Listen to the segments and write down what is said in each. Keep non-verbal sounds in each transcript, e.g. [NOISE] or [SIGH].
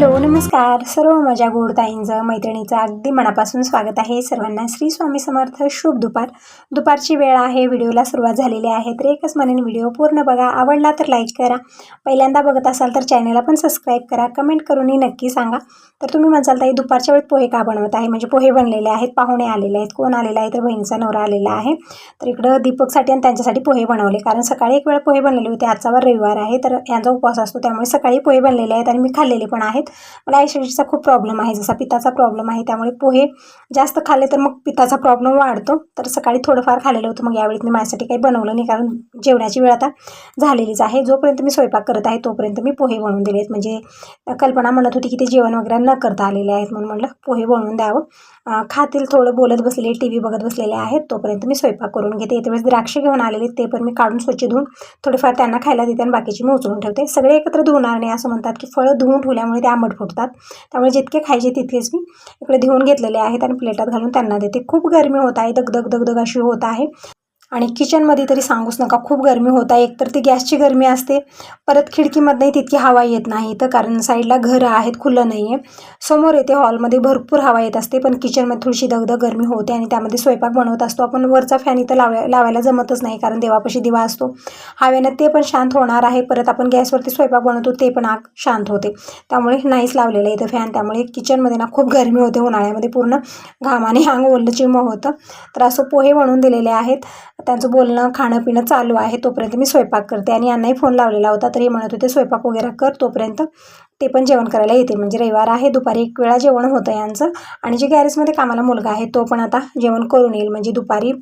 Hello नमस्कार. सर्व माझ्या गोडताईंचं मैत्रिणीचं अगदी मनापासून स्वागत आहे. सर्वांना श्री स्वामी समर्थ. शुभ दुपार. दुपारची वेळ आहे व्हिडिओला सुरुवात झालेली आहे तर एकच म्हणेन व्हिडिओ पूर्ण बघा. आवडला तर लाईक करा. पहिल्यांदा बघत असाल तर चॅनलला पण सबस्क्राईब करा. कमेंट करूनही नक्की सांगा. तर तुम्ही म्हणसाल ताई दुपारच्या वेळेत पोहे का बनवत आहे? म्हणजे पोहे बनलेले आहेत पाहुणे आलेले आहेत कोण आलेला आहे? तर बहिणीचा नवरा आलेला आहे. तर इकडं दीपकसाठी आणि त्यांच्यासाठी पोहे बनवले. कारण सकाळी एक वेळ पोहे बनलेले होते. आजचा रविवार आहे तर यांचा उपवास असतो. त्यामुळे सकाळी पोहे बनलेले आहेत आणि मी खाल्लेले पण आहेत. मला ॲसिडिटीचा खूप प्रॉब्लेम आहे. जसा पित्ताचा प्रॉब्लेम आहे त्यामुळे पोहे जास्त खाल्ले तर मग पित्ताचा प्रॉब्लेम वाढतो. तर सकाळी थोडंफार खाल्लेलं होतं मग यावेळी मी माझ्यासाठी काही बनवलं नाही कारण जेवणाची वेळ आता झालेलीच आहे. जोपर्यंत मी स्वयंपाक करत आहे तोपर्यंत मी पोहे बनवून दिले आहेत म्हणजे कल्पना म्हणत होती की ते जेवण वगैरे न करता आलेले आहेत म्हणून म्हटलं पोहे बनवून द्यावं. खातील थोडं बोलत बसलेले टी व्ही बघत बसलेले आहेत. तोपर्यंत मी स्वयंपाक करून घेते. येते वेळेस द्राक्ष घेऊन आलेले ते पण मी काढून स्वच्छ धुवून थोडेफार त्यांना खायला देते आणि बाकीची मी उचलून ठेवते. सगळे एकत्र धुवणार नाही असं म्हणतात की फळं धुवून ठेवल्यामुळे ते आंबट फुटतात. त्यामुळे जितके खायचे तितकेच मी इकडे धुवून घेतलेले आहेत आणि प्लेटात घालून त्यांना देते. खूप गरमी होत आहे दगदग दगदग अशी होत आहे. आणि किचनमध्ये तरी सांगूच नका खूप गरमी होत आहे. एकतर ती गॅसची गरमी असते परत खिडकीमधनंही तितकी हवा येत नाही तर कारण साईडला घरं आहेत खुलं नाही आहे समोर येते हॉलमध्ये भरपूर हवा येत असते पण किचनमध्ये थोडीशी दगदग गरमी होते आणि त्यामध्ये स्वयंपाक बनवत असतो. आपण वरचा फॅन इथं लावल्या लावायला जमतच नाही कारण देवापाशी दिवा असतो. हवेनं ते पण शांत होणार आहे परत आपण गॅसवरती स्वयंपाक बनवतो ते पण आग शांत होते. त्यामुळे नाहीच लावलेलं आहे इथं फॅन त्यामुळे किचनमध्ये ना खूप गरमी होते उन्हाळ्यामध्ये पूर्ण घामाने [LAUGHS] अंग ओलं चिम होतं. तर असं पोहे बनवून दिलेले आहेत. त्यांचं बोलणं खाणं पिणं चालू आहे. तोपर्यंत मी स्वयंपाक करते. आणि यांनाही फोन लावलेला होता तरी म्हणत होते स्वयंपाक वगैरे कर तोपर्यंत ते पण जेवण करायला येते. म्हणजे रविवार आहे दुपारी एक वेळा जेवण होतं यांचं. आणि जे गॅरेजमध्ये कामाला मुलगा आहे तो पण आता जेवण करून येईल. म्हणजे दुपारी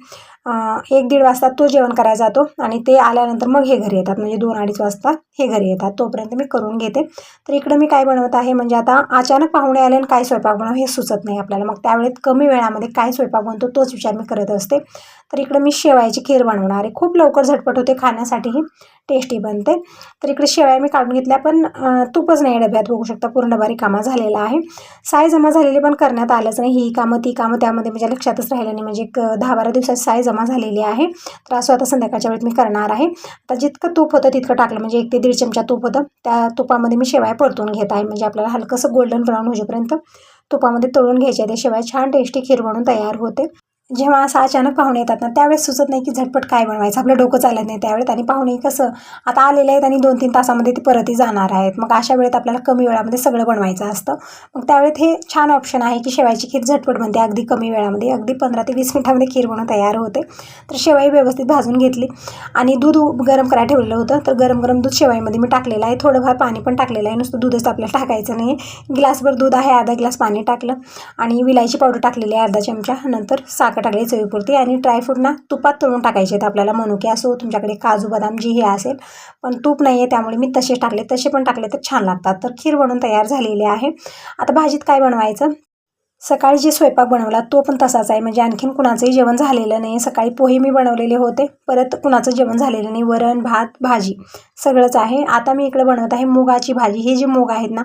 एक दीड वाजता तो जेवण करायला जातो आणि ते आल्यानंतर मग हे घरी येतात. म्हणजे दोन अडीच वाजता हे घरी येतात. तोपर्यंत मी करून घेते. तर इकडं मी काय बनवत आहे म्हणजे आता अचानक पाहुणे आले आणि काय स्वयंपाक बनव हे सुचत नाही आपल्याला. मग त्यावेळेत कमी वेळामध्ये काय स्वयंपाक बनतो तोच विचार मी करत असते. तर इकडं मी शेवायची खीर बनवणार आहे. खूप लवकर झटपट होते खाण्यासाठीही. टेस्टी बनते. तर इकडे शेळ्या मी काढून घेतल्या पण तूपच नाही डब्यात बघू शकता. पूर्ण बारीक कामं झालेला आहे. साय जमा झालेली पण करण्यात आलंच नाही. ही कामं ती कामं त्यामध्ये माझ्या लक्षातच राहिलं नाही म्हणजे एक दहा बारा दिवसात साय जमा झालेली आहे. तर असं आता संध्याकाळच्या वेळेत मी करणार आहे. आता जितकं तूप होतं तितकं टाकलं. म्हणजे एक ते दीड चमचा तूप होतं. त्या तुपामध्ये मी शेवाय परतून घेत आहे. म्हणजे आपल्याला हलकंसं गोल्डन ब्राऊन होईपर्यंत तुपामध्ये तळून घ्यायचे ते छान टेस्टी खीर बनून तयार होते. जेव्हा असं अचानक पाहुणे येतात ना त्यावेळेस सुचत नाही की झटपट काय बनवायचं आपलं डोकं चालत नाही. त्यावेळेत आणि पाहुणे कसं आता आलेले आहेत आणि दोन तीन तासामध्ये ते परतही जाणार आहेत. मग अशा वेळेत आपल्याला कमी वेळामध्ये सगळं बनवायचं असतं. मग त्यावेळेत हे छान ऑप्शन आहे की शेवायची खीर झटपट बनते अगदी कमी वेळामध्ये. अगदी पंधरा ते वीस मिनिटामध्ये खीर बनवून तयार होते. तर शेवाई व्यवस्थित भाजून घेतली. आणि दूध उ- गरम करायला ठेवलेलं होतं. तर गरम गरम दूध शेवाईमध्ये मी टाकलेलं आहे. थोडंफार पाणी पण टाकलेलं आहे. नुसतं दूधच आपल्याला टाकायचं नाही. ग्लासभर दूध आहे अर्धा ग्लास पाणी टाकलं. आणि विलायची पावडर टाकलेली आहे अर्धा चमचा. नंतर साखर टाकली चवीपुरती आणि ड्रायफ्रूट ना तुपात तळून टाकायचे आहेत आपल्याला. मनुके असो तुमच्याकडे काजू बदाम जी हे असेल पण तूप नाही आहे त्यामुळे मी तसे टाकले. तसे पण टाकले तर छान लागतात. तर खीर बनवून तयार झालेली आहे. आता भाजीत काय बनवायचं? सकाळी जे स्वयंपाक बनवला तो पण तसाच आहे. म्हणजे आणखीन कुणाचंही जेवण झालेलं नाही. सकाळी पोहे मी बनवलेले होते. परत कुणाचं जेवण झालेलं नाही. वरण भात भाजी सगळंच आहे. आता मी इकडे बनवत आहे मुगाची भाजी. हे जे मूग आहेत ना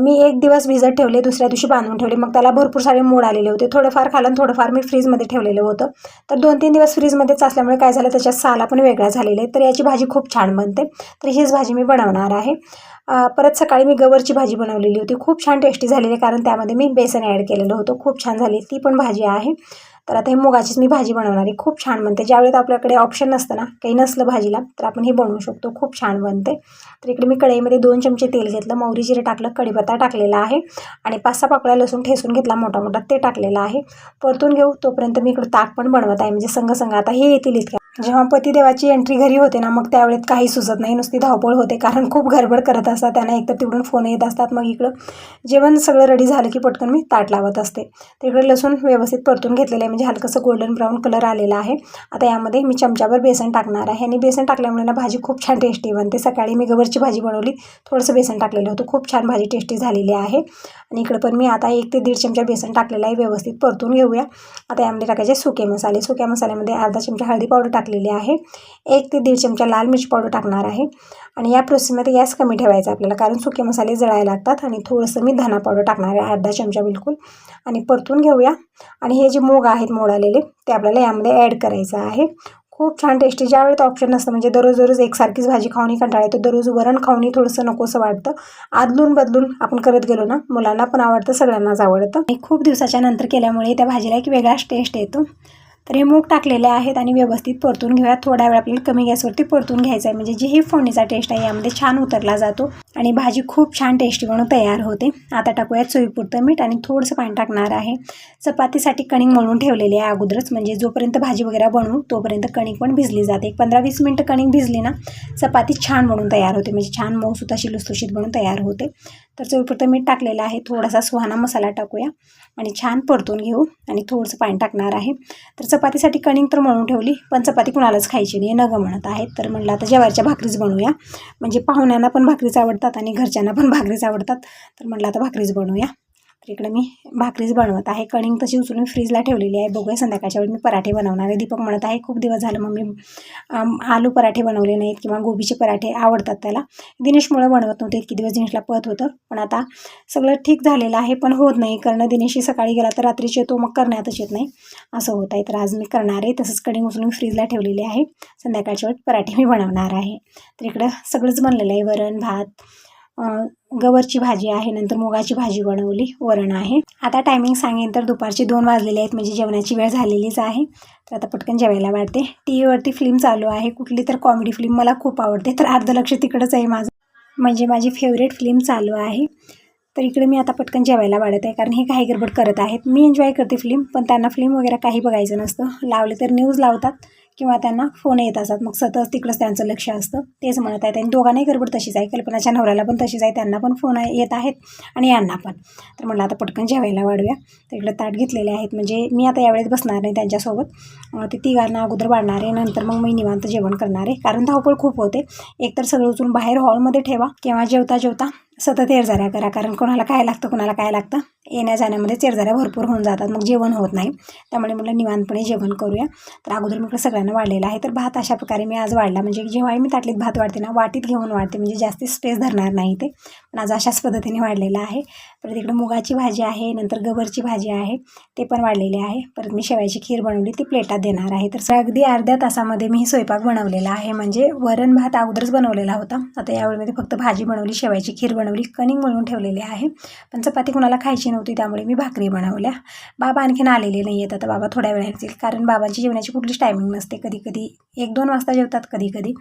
मी एक दिवस भिजत ठेवले दुसऱ्या दिवशी बांधून ठेवले. मग त्याला भरपूर सारे मोड आलेले होते. थोडंफार खालं थोडंफार मी फ्रीजमध्ये ठेवलेलं होतं. तर दोन तीन दिवस फ्रीजमध्येच असल्यामुळे काय झालं त्याच्यात साला पण वेगळा झालेला आहे तर याची भाजी खूप छान बनते. तर हीच भाजी मी बनवणार आहे. परत सकाळी मी गवरची भाजी बनवलेली होती. खूप छान टेस्टी झालेली आहे कारण त्यामध्ये मी बेसन ॲड केलेलं होतं. खूप छान झाली. ती पण भाजी आहे. तर आता हे मुगाचीच मी भाजी बनवणार आहे. खूप छान बनते. ज्यावेळेस आपल्याकडे ऑप्शन नसतं ना काही नसलं भाजीला तर आपण हे बनवू शकतो. खूप छान बनते. तर इकडे मी कढईमध्ये दोन चमचे तेल घेतलं. मोहरी जिरे टाकलं कढीपत्ता टाकलेला आहे. आणि पाच सहा पाकळ्या लसूण ठेसून घेतला मोठा मोठा ते टाकलेलं आहे. परतून घेऊ तोपर्यंत मी इकडं ताक पण बनवत आहे. म्हणजे संघ संघ आता हे येतील इतक्या जेव्हा पतिदेवाची एंट्री घरी होते ना मग त्यावेळेत काही सुचत नाही. नुसती धावपळ होते कारण खूप गडबड करत असतात. त्यांना एकतर तिकडून फोन येत असतात मग इकडं जेवण सगळं रेडी झालं की पटकन मी ताट लावत असते. तिकडे लसूण व्यवस्थित परतून घेतलेलं आहे. म्हणजे हलकंसं गोल्डन ब्राऊन कलर आलेला आहे. आता यामध्ये मी चमच्यावर बेसन टाकणार आहे. आणि बेसन टाकल्यामुळे ना भाजी खूप छान टेस्टी बनते. सकाळी मी गवरची भाजी बनवली. थोडंसं बेसन टाकलेलं होतं. खूप छान भाजी टेस्टी झालेली आहे. आणि इकडं पण मी आता एक ते दीड चमचा बेसन टाकलेलं आहे. व्यवस्थित परतून घेऊया. आता यामध्ये टाकायचे सुके मसाले. सुक्या मसाल्यामध्ये अर्धा चमचा हळदी पावडर टाकलेली आहे. एक ते दीड चमचा लाल मिरची पावडर टाकणार आहे. आणि या प्रोसेसमध्ये गॅस कमी ठेवायचा आपल्याला कारण सुके मसाले जळायला लागतात आणि थोडंसं मी धना पावडर टाकणार आहे अर्धा चमचा बिलकुल. आणि परतून घेऊया. आणि हे जे मूग आहेत मोड आलेले ते आपल्याला यामध्ये ॲड करायचं आहे. खूप छान टेस्टी ज्यावेळेत ऑप्शन नसतं म्हणजे दररोज दररोज एकसारखीच भाजी खाऊनही कंटाळा येतो. दररोज वरण खाऊनही थोडंसं नकोसं वाटतं. आदलून बदलून आपण करत गेलो ना मुलांना पण आवडतं सगळ्यांनाच आवडतं. आणि खूप दिवसाच्या नंतर केल्यामुळे त्या भाजीला एक वेगळाच टेस्ट येतो. तर हे मूग टाकलेले आहेत आणि व्यवस्थित परतून घेऊया. थोडा वेळ आपल्याला कमी गॅसवरती परतून घ्यायचं आहे. म्हणजे जी ही फोडणीचा टेस्ट आहे यामध्ये छान उतरला जातो आणि भाजी खूप छान टेस्टी म्हणून तयार होते. आता टाकूयात चोईपुरतं मीठ आणि थोडंसं पाणी टाकणार आहे. चपातीसाठी कणिक मळून ठेवलेली आहे अगोदरच. म्हणजे जोपर्यंत भाजी वगैरे बनवू तोपर्यंत कणिक पण भिजली जाते. एक पंधरा वीस मिनटं कणिक भिजली ना चपाती छान बनून तयार होते. म्हणजे छान मऊसूत अशी लुसलुशीत बनून तयार होते. तर चवीपुरतं मीठ टाकलेलं आहे. थोडासा सुहाना मसाला टाकूया. आणि छान परतून घेऊ. आणि थोडंसं पाणी टाकणार आहे. तर चपातीसाठी कणिंग तर मळून ठेवली पण चपाती कुणालाच खायची नाही नगं म्हणत आहेत. तर म्हणलं आता जेवारच्या भाकरीच बनवूया. म्हणजे पाहुण्यांना पण भाकरीच आवडतात आणि घरच्यांना पण भाकरीच आवडतात. तर म्हटलं आता भाकरीच बनवूया. तर इकडे मी भाकरीच बनवत आहे. कणिंग तशी उचलून फ्रीजला ठेवलेली आहे. बघूया संध्याकाळच्या वेळी मी पराठे बनवणार आहे. दीपक म्हणत आहे खूप दिवस झालं मग मी आलू पराठे बनवले नाहीत किंवा गोबीचे पराठे आवडतात त्याला. दिनेशमुळं बनवत नव्हते इतकी दिवस दिनेशला पळत होतं. पण आता सगळं ठीक झालेलं आहे पण होत नाही. करणं दिनेशी सकाळी गेला तर रात्रीचे येतो मग करण्यातच येत नाही. असं होत आहे. तर आज मी करणार आहे. तसंच कणिंग उचलून फ्रीजला ठेवलेली आहे. संध्याकाळच्या वेळी पराठे मी बनवणार आहे. तर इकडं सगळंच बनलेलं आहे. वरण भात गवरची भाजी आहे नंतर मुगाची भाजी बनवली वरण आहे. आता टायमिंग सांगेन तर दुपारचे दोन वाजलेले आहेत म्हणजे जेवणाची वेळ झालेलीच आहे. तर आता पटकन जेवायला वाटते टी व्हीवरती फिल्म चालू आहे कुठली तर कॉमेडी फिल्म मला खूप आवडते. तर अर्ध लक्ष तिकडंच आहे माझं. म्हणजे माझी फेवरेट फिल्म चालू आहे. तर इकडे मी आता पटकन जेवायला वाढत आहे कारण हे काही गडबड करत आहेत. मी एन्जॉय करते फिल्म पण त्यांना फिल्म वगैरे काही बघायचं नसतं. लावले तर न्यूज लावतात. किंवा त्यांना फोन येत असतात. मग सतत तिकडंच त्यांचं लक्ष असतं. तेच म्हणत आहेत. आणि दोघांनाही गडबड तशीच आहे. कल्पनाच्या नवऱ्याला पण तशीच आहे. त्यांना पण फोन येत आहेत. आणि यांना पण. तर म्हटलं आता पटकन जेवायला वाढूया. तर इकडं ताट घेतलेले आहेत. म्हणजे मी आता यावेळेस बसणार नाही त्यांच्यासोबत. ते तिघांना अगोदर वाढणार आहे. नंतर मग मी निवांत जेवण करणार आहे. कारण धावपळ खूप होते. एकतर सगळं उचलून बाहेर हॉलमध्ये ठेवा. किंवा जेवता जेवता सतत येरझाऱ्या करा. कारण कोणाला काय लागतं कोणाला काय लागतं? येण्या जाण्यामध्ये चेरझाऱ्या भरपूर होऊन जातात मग जेवण होत नाही. त्यामुळे मला निवांतपणे जेवण करूया. तर अगोदर मी इकडे सगळ्यांना वाढलेलं आहे. तर भात अशा प्रकारे मी आज वाढला. म्हणजे जेव्हाही मी ताटलीत भात वाढते ना वाटीत घेऊन वाढते. म्हणजे जास्त स्पेस धरणार नाही ते. पण आज अशाच पद्धतीने वाढलेलं आहे. परत इकडे मुगाची भाजी आहे नंतर गवरची भाजी आहे ते पण वाढलेली आहे. परत मी शेवायची खीर बनवली ती प्लेटात देणार आहे. तर अगदी अर्ध्या तासामध्ये मी स्वयंपाक बनवलेला आहे. म्हणजे वरण भात अगोदरच बनवलेला होता. आता यावेळीमध्ये फक्त भाजी बनवली शेवायची खीर बनवली कणिंग बनवून ठेवलेली आहे. पण चपाती कुणाला खायची नव्हती. त्यामुळे मी भाकरी बनवल्या. बाबा आणखीन आलेले नाही आहेत आता बाबा थोड्या वेळा येतील कारण बाबांची जेवणाची कुठलीच टायमिंग नसते कधी कधी एक दोन वाजता जेवतात कधी कधी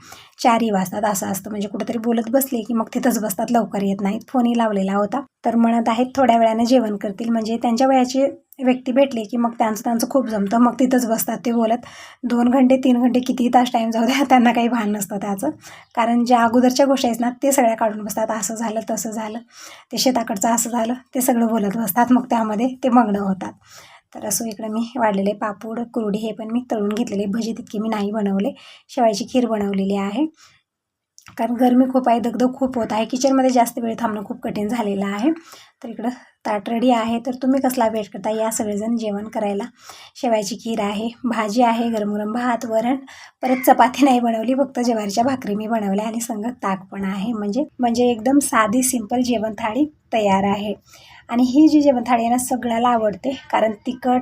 चारही वाजतात असं असतं. म्हणजे कुठेतरी बोलत बसले की मग तिथंच बसतात लवकर येत नाहीत. फोनही लावलेला होता. तर म्हणत आहेत थोड्या वेळाने जेवण करतील. म्हणजे त्यांच्या वयाचे व्यक्ती भेटले की मग त्यांचं त्यांचं खूप जमतं. मग तिथंच बसतात ते बोलत दोन घंटे तीन घंटे कितीही तास टाईम जाऊ द्या त्यांना काही भान नसतं त्याचं. कारण ज्या अगोदरच्या गोष्टी आहेत ना ते सगळ्या काढून बसतात. असं झालं तसं झालं. ते शेताकडचं असं झालं ते सगळं बोलत बसतात. मग त्यामध्ये ते मग्न होतात. तर असं इकडे मी वाढलेले पापूड कुरडी हे पण मी तळून घेतलेले. भजी तितकी मी नाही बनवले. शेवायची खीर बनवलेली आहे. कारण गरमी खूप आहे दगदग खूप होत आहे. किचनमध्ये जास्त वेळ थांबणं खूप कठीण झालेलं आहे. तर इकडं ताट रेडी आहे. तर तुम्ही कसला वेट करता? या सगळेजण जेवण करायला. शेवायची खीर आहे भाजी आहे गरम गरम भात वरण. परत चपाती नाही बनवली फक्त ज्वारीच्या भाकरी मी बनवल्या आणि संगत ताक पण आहे. म्हणजे म्हणजे एकदम साधी सिंपल जेवण थाळी तयार आहे. आणि ही जी जेवण थाळी आहे ना सगळ्याला आवडते. कारण तिखट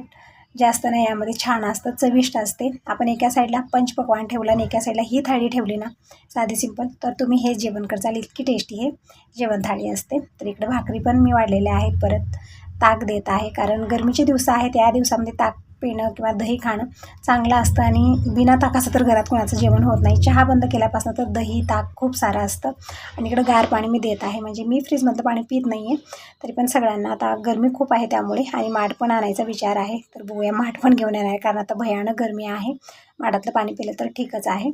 जास्त नाही यामध्ये छान असतं चविष्ट असते. आपण एका साईडला पंचपकवान ठेवलं आणि एका साईडला ही थाळी ठेवली ना साधी सिंपल तर तुम्ही हे जेवण करचाल इतकी टेस्टी हे जेवण थाळी असते. तर इकडे भाकरी पण मी वाढलेल्या आहेत परत ताक देत आहे कारण गरमीचे दिवस आहेत या दिवसामध्ये ताक पिणं किंवा दही खाणं चांगलं असतं आणि बिना ताकाचं तर घरात कोणाचं जेवण होत नाही. चहा बंद केल्यापासून तर दही ताक खूप सारं असतं. आणि इकडं गार पाणी मी देत आहे. म्हणजे मी फ्रीजमधलं पाणी पित नाही आहे तरी पण सगळ्यांना आता गरमी खूप आहे त्यामुळे आणि माठ पण आणायचा विचार आहे. तर बोया माठ पण घेऊन येणार आहे. कारण आता भयानक गरमी आहे. माठातलं पाणी पिलं तर ठीकच आहे.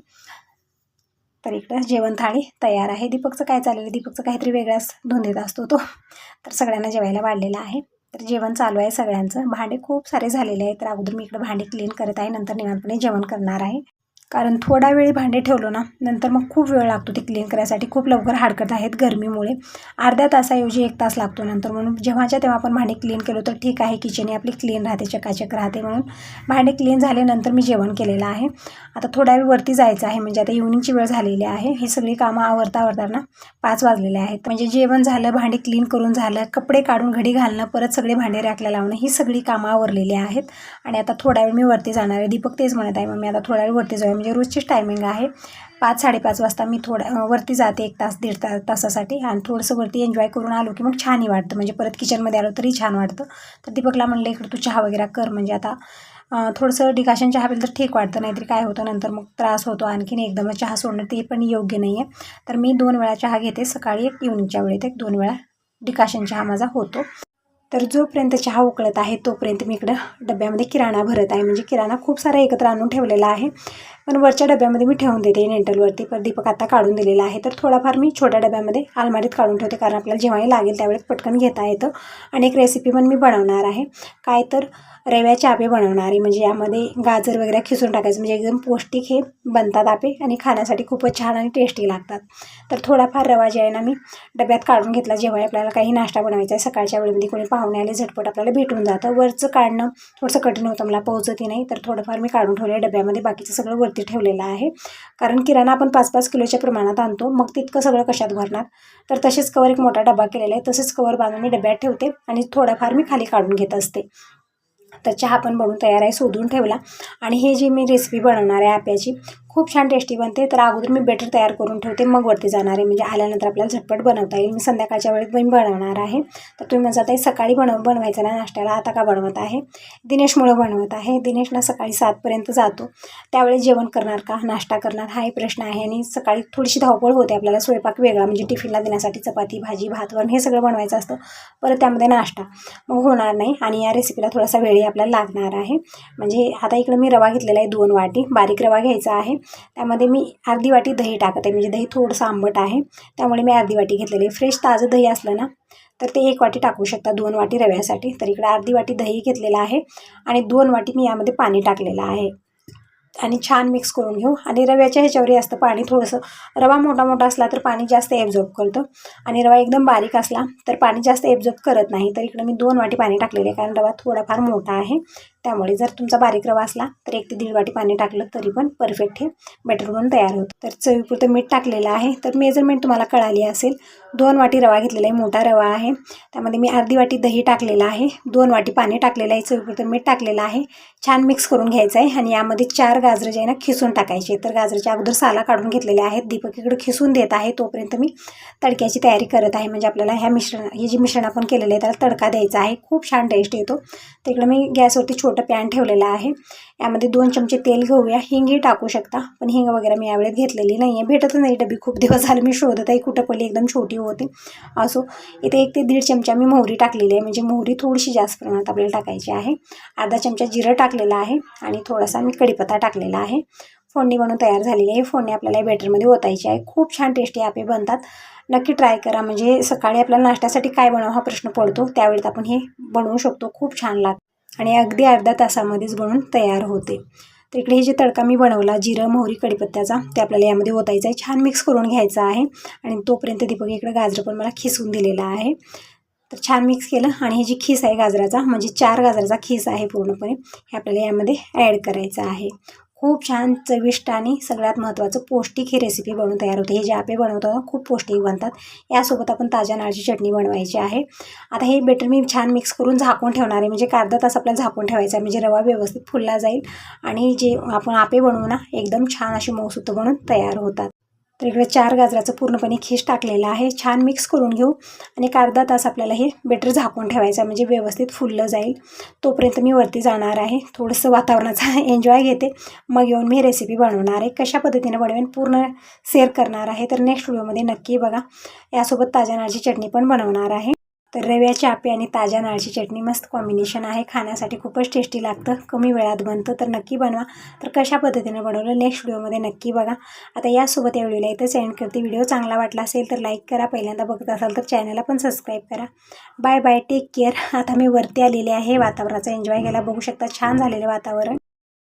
तर इकडं जेवण थाळी तयार आहे. दीपकचं काय चाललेलं दीपकचं काहीतरी वेगळाच धुंदीत असतो तो. तर सगळ्यांना जेवायला वाढलेला आहे. तर जेवण चालू आहे सगळ्यांचं. भांडे खूप सारे झालेले आहेत. तर अगोदर मी इकडे भांडे क्लीन करत आहे. नंतर निवांतपणे जेवण करणार आहे. कारण थोडा वेळ भांडे ठेवलो ना नंतर मग खूप वेळ लागतो ते क्लीन करायसाठी. खूप लवकर हाडकत आहेत गरमीमुळे. अर्ध्या तासाऐवजी एक तास लागतो नंतर. म्हणून जेव्हाच्या तेव्हा आपण भांडे क्लीन केलो तर ठीक आहे किचन आपली क्लीन राहते चकाचक राहते. म्हणून भांडे क्लीन झाल्यानंतर मी जेवण केलेलं आहे. आता थोडा वेळ वरती जायचं आहे म्हणजे आता इव्हनिंगची वेळ झालेली आहे. ही सगळी कामं आवरता आवरताना पाच वाजलेले आहेत. म्हणजे जेवण झालं भांडे क्लीन करून झालं कपडे काढून घडी घालणं परत सगळे भांडे रॅकला लावणं ही सगळी कामं आवरलेली आहेत. आणि आता थोडा वेळ मी वरती जाणार आहे. दीपक तेच म्हणत आहे मग मी आता थोडा वेळ वरती जाऊया. म्हणजे रोजचीच टायमिंग आहे. पाच साडेपाच वाजता मी थोडा वरती जाते एक तास दीड तास तासासाठी आणि थोडंसं वरती एन्जॉय करून आलो की मग छानही वाटतं. म्हणजे परत किचनमध्ये आलो तरी छान वाटतं. तर दीपकला म्हणलं इकडं तू चहा वगैरे कर. म्हणजे आता थोडंसं डिकाशन चहा पेल तर ठीक वाटतं. नाहीतरी काय होतं नंतर मग त्रास होतो आणखीन एकदम चहा सोडणं ते पण योग्य नाही आहे तर मी दोन वेळा चहा घेते. सकाळी एक इव्हनिंगच्या वेळेत एक दोन वेळा डिकाशन चहा माझा होतो. तर जोपर्यंत चहा उकळत आहे तोपर्यंत मी इकडं डब्यामध्ये किराणा भरत आहे. म्हणजे किराणा खूप सारा एकत्र आणून ठेवलेला आहे. पण वरच्या डब्यामध्ये मी ठेवून देते नेंटलवरती पण दीपक आता काढून दिलेला आहे. तर थोडाफार मी छोट्या डब्यामध्ये अलमारीत काढून ठेवते. कारण आपल्याला जेव्हाही लागेल त्यावेळेस पटकन घेता येतं. आणि एक रेसिपी पण मी बनवणार आहे. काय तर रव्याचे आपे बनवणार आहे म्हणजे यामध्ये गाजर वगैरे खिसून टाकायचं. म्हणजे एकदम पौष्टिक हे बनतात आपे आणि खाण्यासाठी खूपच छान आणि टेस्टी लागतात. तर थोडाफार रवा जे आहे ना मी डब्यात काढून घेतला. जेव्हा आपल्याला काही नाश्ता बनवायचा आहे सकाळच्या वेळेमध्ये कोणी पाहुणे आले झटपट आपल्याला भेटून जातं. वरचं काढणं थोडंसं कठीण होतं मला पोहोचतही नाही. तर थोडंफार मी काढून ठेवलं डब्यामध्ये बाकीचं सगळं वरती ठेवलेलं आहे. कारण किराणा आपण पाच पाच किलोच्या प्रमाणात आणतो मग तितकं सगळं कशात भरणार? तर तसेच कवर एक मोठा डबा केलेला आहे तसेच कवर बांधून मी डब्यात ठेवते आणि थोडाफार मी खाली काढून घेत असते. तर चहा पण बनवून तयार आहे शोधून ठेवला. आणि हे जी मी रेसिपी बनवणार आहे आप्याची खूप छान टेस्टी बनते. तर अगोदर मी बेटर तयार करून ठेवते. मग वरती जाणार आहे. म्हणजे आल्यानंतर आपल्याला झटपट बनवता येईल. मी संध्याकाळच्या वेळेत पण बनवणार आहे. तर तुम्ही म्हणता ताई सकाळी बनव बनवायचं ना? नाश्त्याला आता का बनवत आहे? दिनेशमुळं बनवत आहे. दिनेशला सकाळी सातपर्यंत जातो. त्यावेळेस जेवण करणार का? नाश्ता करणार? हा एक प्रश्न आहे. आणि सकाळी थोडीशी धावपळ होते. आपल्याला स्वयंपाक वेगळा. म्हणजे टिफिनला देण्यासाठी चपाती भाजी भात वरण हे सगळं बनवायचं असतं. परत त्यामध्ये नाश्ता. मग होणार नाही. आणि या रेसिपीला थोडासा वेळही आपल्याला लागणार आहे. म्हणजे आता इकडं मी रवा घेतलेला आहे दोन वाटी. बारीक रवा घ्यायचा आहे. त्यामध्ये मी अर्धी वाटी दही टाकत. आहे म्हणजे दही थोडंसं आंबट आहे. त्यामुळे मी अर्धी वाटी घेतलेली आहे. फ्रेश ताजं दही असलं ना तर ते एक वाटी टाकू शकता दोन वाटी रव्यासाठी. तर इकडे अर्धी वाटी दही घेतलेलं आहे आणि दोन वाटी मी यामध्ये पाणी टाकलेलं आहे. आणि छान मिक्स करून घेऊ. आणि रव्याच्या ह्याच्यावरही असतं पाणी थोडंसं. रवा मोठा मोठा असला तर पाणी जास्त एब्झॉर्ब करतं. आणि रवा एकदम बारीक असला तर पाणी जास्त एब्झॉर्ब करत नाही. तर इकडं मी दोन वाटी पाणी टाकलेले आहे कारण रवा थोडाफार मोठा आहे. त्यामुळे जर तुमचा बारीक रवा असला तर एक ते दीड वाटी पाणी टाकलं तरी पण परफेक्ट हे बॅटर बनून तयार होतं. तर चवीपुरतं मीठ टाकलेलं आहे. तर मेजरमेंट तुम्हाला कळाली असेल. दोन वाटी रवा घेतलेला आहे मोठा रवा आहे. त्यामध्ये मी अर्धी वाटी दही टाकलेलं आहे दोन वाटी पाणी टाकलेलं आहे चवीपुरतं मीठ टाकलेलं आहे. छान मिक्स करून घ्यायचं आहे आणि यामध्ये चार गाजरं जे आहे ना खिसून टाकायचे तर गाजराच्या अगोदर साला काढून घेतलेले आहेत. दीपक इकडे खिसून देत आहे. तोपर्यंत मी तडक्याची तयारी करत आहे. म्हणजे आपल्याला ह्या मिश्रण हे जे मिश्रण आपण केलेलं आहे त्याला तडका द्यायचा आहे. खूप छान टेस्ट येतो. तिकडं मी गॅसवरती छोटं पॅन ठेवलेलं आहे. यामध्ये दोन चमचे तेल घेऊया. हिंगही टाकू शकता. पण हिंग वगैरे मी यावेळेस घेतलेली नाही आहे भेटतच नाही. डबी खूप दिवस झाले मी शोधत आहे कुठं पडली एकदम छोटी होती. असो इथे एक ते दीड चमचा मी मोहरी टाकलेली आहे. म्हणजे मोहरी थोडीशी जास्त प्रमाणात आपल्याला टाकायची आहे. अर्धा चमचा जिरं टाकलेला आहे आणि थोडासा मी कढीपत्ता टाकलेला आहे. फोडणी बनवून तयार झालेली आहे. फोडणी आपल्याला या बॅटरमध्ये ओतायची आहे. खूप छान टेस्टी आपे बनतात. नक्की ट्राय करा. म्हणजे सकाळी आपल्याला नाश्त्यासाठी काय बनवा हा प्रश्न पडतो. त्यावेळेत आपण हे बनवू शकतो. खूप छान लागतं. आणि अगदी अर्धा तासामध्येच बनवून तयार होते. तर इकडे हे जे तडका मी बनवला जिरं मोहरी कडीपत्त्याचा ते आपल्याला यामध्ये ओतायचं आहे. छान मिक्स करून घ्यायचं आहे. आणि तोपर्यंत दीपक इकडे गाजरं पण मला खिसून दिलेलं आहे. तर छान मिक्स केलं आणि हे जी खीस आहे गाजराचा म्हणजे चार गाजराचा खीस आहे पूर्णपणे हे आपल्याला यामध्ये ॲड करायचं आहे. खूप छान चविष्ट आणि सगळ्यात महत्त्वाचं पौष्टिक ही रेसिपी बनवून तयार होते. हे जे आपे बनवतो ना खूप पौष्टिक बनतात. यासोबत आपण ताज्या नाळची चटणी बनवायची आहे. आता हे बेटर मी छान मिक्स करून झाकून ठेवणार आहे. म्हणजे एक अर्धा तास आपल्याला झाकून ठेवायचा आहे. म्हणजे रवा व्यवस्थित फुलला जाईल आणि जे आपण आपे बनवू ना एकदम छान अशी मऊसूत बनून तयार होतात. तर इकडे चार गाजराचं पूर्णपणे खीस टाकलेलं आहे. छान मिक्स करून घेऊ. आणि एक अर्धा तास आपल्याला हे बेटर झाकून ठेवायचं म्हणजे व्यवस्थित फुललं जाईल. तोपर्यंत मी वरती जाणार आहे. थोडंसं वातावरणाचा [LAUGHS] एन्जॉय घेते. मग येऊन मी रेसिपी बनवणार आहे. कशा पद्धतीने बनवेन पूर्ण शेअर करणार आहे. तर नेक्स्ट व्हिडिओमध्ये नक्की बघा. यासोबत ताज्या नाळची चटणी पण बनवणार आहे. तर रव्याची आपे आणि ताज्या नाळची चटणी मस्त कॉम्बिनेशन आहे. खाण्यासाठी खूपच टेस्टी लागतं. कमी वेळात बनतं. तर नक्की बनवा. तर कशा पद्धतीनं बनवलं नेक्स्ट व्हिडिओमध्ये नक्की बघा. आता यासोबत या व्हिडिओला इथं सेंड करते. व्हिडिओ चांगला वाटला असेल तर लाईक करा. पहिल्यांदा बघत असाल तर चॅनलला पण सबस्क्राईब करा. बाय बाय टेक केअर आता मी वरती आलेले आहे. वातावरणाचा एन्जॉय घ्यायला बघू शकता. छान झालेलं वातावरण.